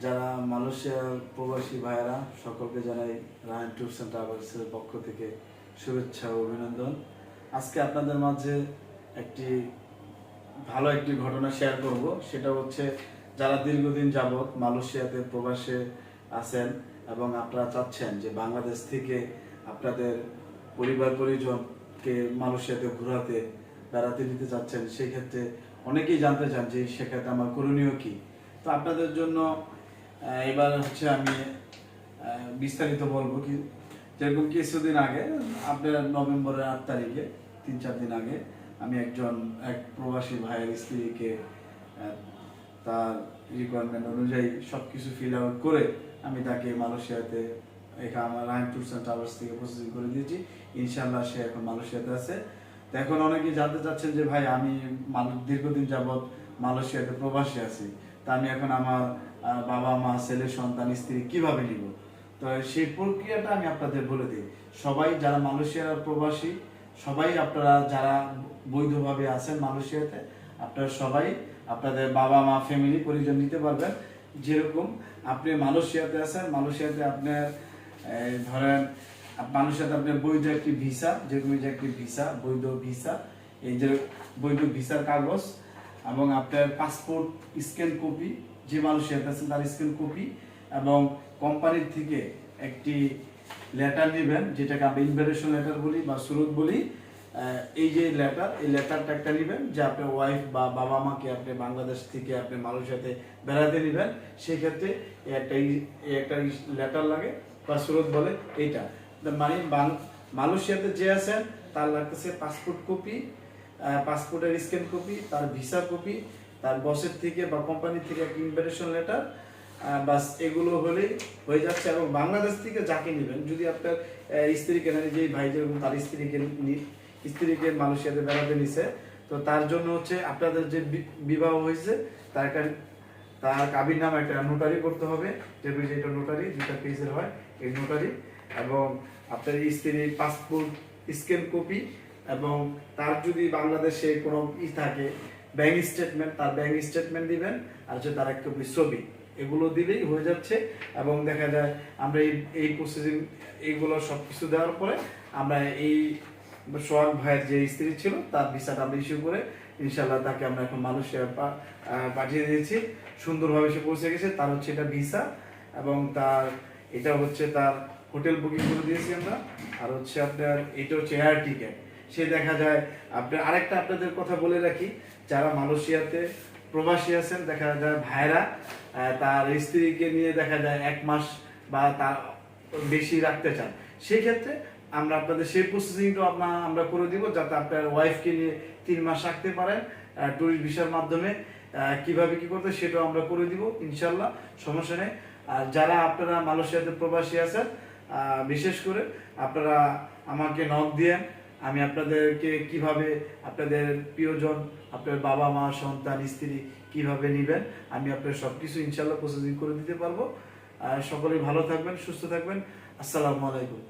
যারা মালয়েশিয়ার প্রবাসী ভাইয়েরা, সকলকে জানাই রায়ন ট্যুরস অ্যান্ড ট্রাভেলসের পক্ষ থেকে শুভেচ্ছা ও অভিনন্দন। আজকে আপনাদের মাঝে একটি ভালো একটি ঘটনা শেয়ার করব। সেটা হচ্ছে যারা দীর্ঘদিন যাবৎ মালয়েশিয়াতে প্রবাসে আছেন এবং আপনারা চাচ্ছেন যে বাংলাদেশ থেকে আপনাদের পরিবার পরিজনকে মালয়েশিয়াতে ঘোরাতে, বেড়াতে নিতে চাচ্ছেন, সেই ক্ষেত্রে অনেকেই জানতে চান যে সেক্ষেত্রে আমার করণীয় কি? তো আপনাদের জন্য এবার হচ্ছে আমি বিস্তারিত বলব কি, যেরকম কিছুদিন আগে, আপনার নভেম্বরের আট তারিখে, তিন চার দিন আগে, আমি একজন, এক প্রবাসী ভাইয়ের স্ত্রীকে তার রিকোয়ারমেন্ট অনুযায়ী সব কিছু ফিল আউট করে আমি তাকে মালয়েশিয়াতে এখানে আমার রায়ন ট্যুরস অ্যান্ড ট্রাভেলস থেকে প্রসেসিং করে দিয়েছি। ইনশাল্লাহ সে এখন মালয়েশিয়াতে আছে। তো এখন অনেকেই জানতে চাচ্ছেন যে, ভাই, আমি দীর্ঘদিন যাবৎ মালয়েশিয়াতে প্রবাসী আছি। তা আমি এখন আমার বাবা, মা, ছেলে, সন্তান, স্ত্রী কীভাবে নিব? তো সেই প্রক্রিয়াটা আমি আপনাদের বলে দিই। সবাই যারা মালয়েশিয়ার প্রবাসী, সবাই আপনারা যারা বৈধভাবে আছেন মালয়েশিয়াতে, আপনারা সবাই আপনাদের বাবা, মা ফ্যামিলি পরিজন নিতে পারবেন। যেরকম আপনি মালয়েশিয়াতে আছেন, মালয়েশিয়াতে আপনার ধরেন, মালয়েশিয়াতে আপনার বৈধ একটি ভিসা যেরকম একটি ভিসা, বৈধ ভিসা, এই যে বৈধ ভিসার কাগজ এবং আপনার পাসপোর্ট স্ক্যান কপি যে মানুষের আছেন তার স্ক্যান কপি এবং কোম্পানির থেকে একটি লেটার নেবেন, যেটাকে আমরা ইনভিটেশন লেটার বলি বা সুরত বলি। এই যে লেটার এই লেটারটা একটা নেবেন, যে আপনার ওয়াইফ বা বাবা মাকে আপনি বাংলাদেশ থেকে আপনি মালয়েশিয়াতে বেড়াতে নেবেন। সেক্ষেত্রে একটা লেটার লাগে বা সুরত বলে এইটা। মানে মালয়েশিয়াতে যে আছেন, তার লাগতেছে পাসপোর্ট কপি পাসপোর্টের স্ক্যান কপি তার ভিসা কপি তার বসের থেকে বা কোম্পানি থেকে একটা ইনভিটেশন লেটার বাস এগুলো হলেই হয়ে যাচ্ছে। এবং বাংলাদেশ থেকে যাকে নেবেন, যদি আপনার স্ত্রীকে নেন যেই ভাই যেরকম তার স্ত্রীকে স্ত্রীকে মালয়েশিয়াতে বেড়াতে নিছে, তো তার জন্য হচ্ছে আপনাদের যে বিবাহ হয়েছে, তার একটা তার কাবির নাম একটা নোটারি করতে হবে যেগুলি যেটা নোটারি দুটা পেজের হয়, এই নোটারি এবং আপনার স্ত্রীর পাসপোর্ট স্ক্যান কপি এবং তার যদি বাংলাদেশে কোনো ই থাকে ব্যাংক স্টেটমেন্ট তার ব্যাংক স্টেটমেন্ট দিবেন, আর হচ্ছে তার একটা ছবি, এগুলো দিলেই হয়ে যাচ্ছে। এবং দেখা যায় আমরা এই এই প্রসেসিং এইগুলো সব কিছু দেওয়ার পরে আমরা এই সোহাগ ভাইয়ের যে স্ত্রী ছিল, তার ভিসাটা আমরা ইস্যু করে ইনশাল্লাহ তাকে আমরা এখন মালয়েশিয়া পাঠিয়ে দিয়েছি। সুন্দরভাবে সে পৌঁছে গেছে, তার হচ্ছে এটা ভিসা এবং তার, এটা হচ্ছে তার হোটেল বুকিং করে দিয়েছি আমরা। আর হচ্ছে আপনার, এটা হচ্ছে এয়ার টিকেট সে দেখা যায় আপনার আরেকটা আপনাদের কথা বলে রাখি, যারা মালয়েশিয়াতে প্রবাসী আছেন, দেখা যায় ভাইরা তার স্ত্রীকে নিয়ে দেখা যায় এক মাস বা তার বেশি রাখতে চান। সেই ক্ষেত্রে আমরা আপনাদের সেই প্রসেসিংটা আপনার আমরা করে দিব, যাতে আপনার ওয়াইফকে নিয়ে তিন মাস রাখতে পারেন ট্যুরিস্ট ভিসার মাধ্যমে। কীভাবে কি করতে সেটাও আমরা করে দিব ইনশাল্লাহ সমস্যা নেই। আর যারা আপনারা মালয়েশিয়াতে প্রবাসী আছেন বিশেষ করে আপনারা আমাকে নখ দিয়ে আমি আপনাদেরকে কীভাবে আপনাদের প্রিয়জন, আপনার বাবা মা, সন্তান, স্ত্রী কীভাবে নেবেন, আমি আপনার সব কিছু ইনশাল্লাহ প্রসেসিং করে দিতে পারব। সকলেই ভালো থাকবেন, সুস্থ থাকবেন। আসসালামু আলাইকুম।